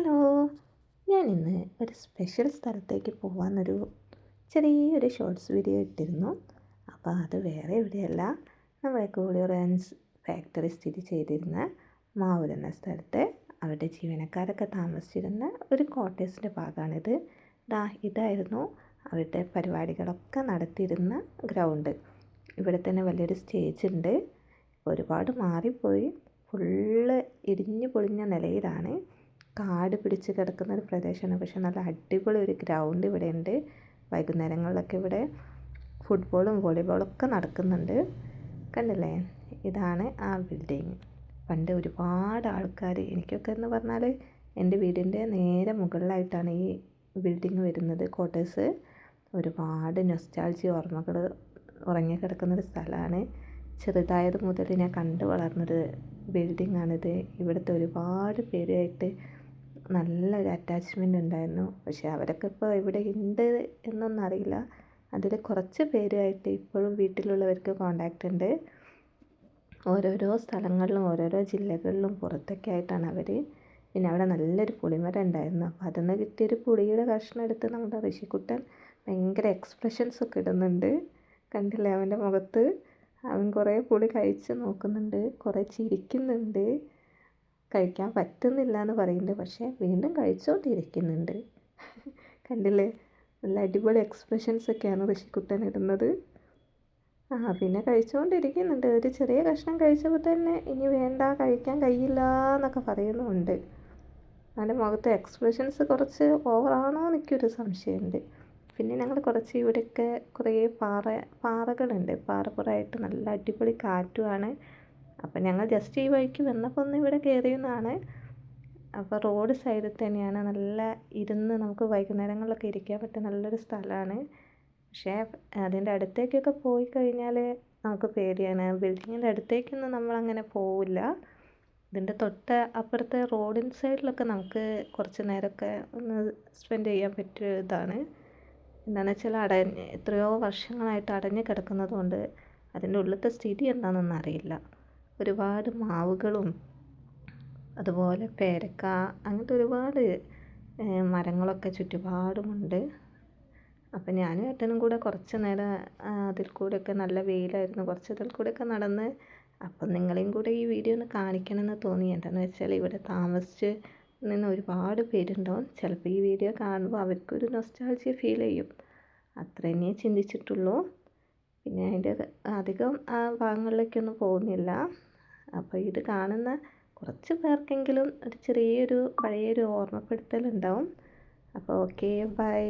Hello. ഞാൻ ഇന്ന് ഒരു സ്പെഷ്യൽ സ്ഥലത്തേക്ക് പോകാനൊരു ചെറിയൊരു ഷോർട്സ് വീഡിയോ ഇട്ടിരുന്നു. അപ്പോൾ അത് വേറെ എവിടെയല്ല നമ്മുടെ കൂളിയറൻസ് ഫാക്ടറി സ്ഥിതി ചെയ്തിരുന്ന മാവൂർ എന്ന സ്ഥലത്ത്. അവരുടെ ജീവനക്കാരൊക്കെ താമസിച്ചിരുന്ന ഒരു ക്വാർട്ടേഴ്സിന്റെ ഭാഗമാണിത് ദാ ഇതായിരുന്നു അവരുടെ പരിപാടികളൊക്കെ നടത്തിയിരുന്ന ഗ്രൗണ്ട് ഇവിടെ തന്നെ വലിയൊരു സ്റ്റേജ് ഉണ്ട്. ഒരുപാട് മാറിപ്പോയി. ഫുള്ള് ഇടിഞ്ഞു പൊളിഞ്ഞ നിലയിലാണ്. കാട് പിടിച്ച് കിടക്കുന്ന ഒരു പ്രദേശമാണ്. പക്ഷെ നല്ല അടിപൊളി ഒരു ഗ്രൗണ്ട് ഇവിടെ ഉണ്ട് വൈകുന്നേരങ്ങളിലൊക്കെ ഇവിടെ ഫുട്ബോളും വോളിബോളും ഒക്കെ നടക്കുന്നുണ്ട്. കണ്ടില്ലേ? ഇതാണ് ആ ബിൽഡിങ്. പണ്ട് ഒരുപാട് ആൾക്കാർ എനിക്കൊക്കെ എന്ന് പറഞ്ഞാൽ എന്റെ വീടിന്റെ നേരെ മുകളിലായിട്ടാണ് ഈ ബിൽഡിങ് വരുന്നത് ക്വാർട്ടേഴ്സ്. ഒരുപാട് നൊസ്റ്റാൾജി ഓർമ്മകൾ ഉറങ്ങി കിടക്കുന്നൊരു സ്ഥലമാണ്. ചെറുതായത് മുതൽ ഞാൻ കണ്ടു വളർന്നൊരു ബിൽഡിങ്ങാണിത്. ഇവിടുത്തെ ഒരുപാട് പേരുമായിട്ട് നല്ലൊരു അറ്റാച്ച്മെന്റ് ഉണ്ടായിരുന്നു. പക്ഷേ അവരൊക്കെ ഇപ്പോൾ ഇവിടെ ഉണ്ട് എന്നൊന്നും അറിയില്ല. അതിൽ കുറച്ച് പേരുമായിട്ട് ഇപ്പോഴും വീട്ടിലുള്ളവർക്ക് കോണ്ടാക്റ്റ് ഉണ്ട്. ഓരോരോ സ്ഥലങ്ങളിലും ഓരോരോ ജില്ലകളിലും പുറത്തൊക്കെ ആയിട്ടാണ് അവർ പിന്നെ അവിടെ നല്ലൊരു പുളിമരം ഉണ്ടായിരുന്നു. അപ്പോൾ അതിൽ നിന്ന് കിട്ടിയൊരു പുളിയുടെ കഷ്ണം എടുത്ത് നമ്മുടെ ഋഷിക്കുട്ടൻ ഭയങ്കര എക്സ്പ്രഷൻസ് ഒക്കെ ഇടുന്നുണ്ട്. കണ്ടില്ലേ അവന്റെ മുഖത്ത്? അവൻ കുറേ പുളി കഴിച്ച് നോക്കുന്നുണ്ട് കുറേ ചിരിക്കുന്നുണ്ട്. കഴിക്കാൻ പറ്റുന്നില്ല എന്ന് പറയുന്നുണ്ട്. പക്ഷേ വീണ്ടും കഴിച്ചുകൊണ്ടിരിക്കുന്നുണ്ട് കണ്ടില്ലേ? നല്ല അടിപൊളി എക്സ്പ്രഷൻസ് ഒക്കെയാണ് ഋഷിക്കുട്ടൻ ഇടുന്നത്. ആ പിന്നെ കഴിച്ചുകൊണ്ടിരിക്കുന്നുണ്ട് ഒരു ചെറിയ കഷ്ണം കഴിച്ചപ്പോൾ തന്നെ ഇനി വേണ്ട കഴിക്കാൻ കഴിയില്ല എന്നൊക്കെ പറയുന്നുമുണ്ട്. അവന്റെ മുഖത്തെ എക്സ്പ്രഷൻസ് കുറച്ച് ഓവറാണോ എന്നൊക്കെയൊരു സംശയമുണ്ട്. പിന്നെ ഞങ്ങൾ കുറച്ച് ഇവിടെയൊക്കെ കുറേ പാറ പാറകളുണ്ട്. പാറപ്പുറമായിട്ട് നല്ല അടിപൊളി കാറ്റുമാണ്. അപ്പം ഞങ്ങൾ ജസ്റ്റ് ഈ വഴിക്ക് വന്നപ്പോൾ ഒന്ന് ഇവിടെ കയറിയെന്നാണ് അപ്പോൾ റോഡ് സൈഡിൽ തന്നെയാണ് നല്ല ഇരുന്ന് നമുക്ക് വൈകുന്നേരങ്ങളിലൊക്കെ ഇരിക്കാൻ പറ്റിയ നല്ലൊരു സ്ഥലമാണ്. പക്ഷേ അതിന്റെ അടുത്തേക്കൊക്കെ പോയി കഴിഞ്ഞാൽ നമുക്ക് പേടിയാണ്. ബിൽഡിങ്ങിന്റെ അടുത്തേക്കൊന്നും നമ്മളങ്ങനെ പോവില്ല. ഇതിന്റെ തൊട്ട് അപ്പുറത്തെ റോഡിൻ സൈഡിലൊക്കെ നമുക്ക് കുറച്ച് നേരമൊക്കെ ഒന്ന് സ്പെൻഡ് ചെയ്യാൻ പറ്റിയ ഇതാണ്. എന്താണെന്ന് വെച്ചാൽ അടഞ്ഞ് എത്രയോ വർഷങ്ങളായിട്ട് അടഞ്ഞു കിടക്കുന്നതുകൊണ്ട് അതിന്റെ ഉള്ളിലത്തെ സ്ഥിതി എന്താണെന്നൊന്നും അറിയില്ല ഒരുപാട് മാവുകളും അതുപോലെ പേരക്ക അങ്ങനത്തെ ഒരുപാട് മരങ്ങളൊക്കെ ചുറ്റുപാടുമുണ്ട്. അപ്പം ഞാനും ഏട്ടനും കൂടെ കുറച്ച് നേരം അതിൽ കൂടെയൊക്കെ നല്ല വെയിലായിരുന്നു. കുറച്ച് ഇതിൽ കൂടെയൊക്കെ നടന്ന് അപ്പം നിങ്ങളെയും കൂടെ ഈ വീഡിയോ ഒന്ന് കാണിക്കണമെന്ന് തോന്നി. എന്താണെന്ന് വെച്ചാൽ ഇവിടെ താമസിച്ച് നിന്ന് ഒരുപാട് പേരുണ്ടാവും. ചിലപ്പോൾ ഈ വീഡിയോ കാണുമ്പോൾ അവർക്കൊരു നൊസ്റ്റാൾജിയ ഫീൽ ചെയ്യും. അത്ര തന്നെയേ ചിന്തിച്ചിട്ടുള്ളൂ. പിന്നെ അതിന്റെ അധികം ആ ഭാഗങ്ങളിലേക്കൊന്നും പോകുന്നില്ല. അപ്പോൾ ഇത് കാണുന്ന കുറച്ച് പേർക്കെങ്കിലും ഒരു ചെറിയൊരു പഴയൊരു ഓർമ്മപ്പെടുത്തൽ ഉണ്ടാവും അപ്പോൾ ഓക്കെ ബൈ.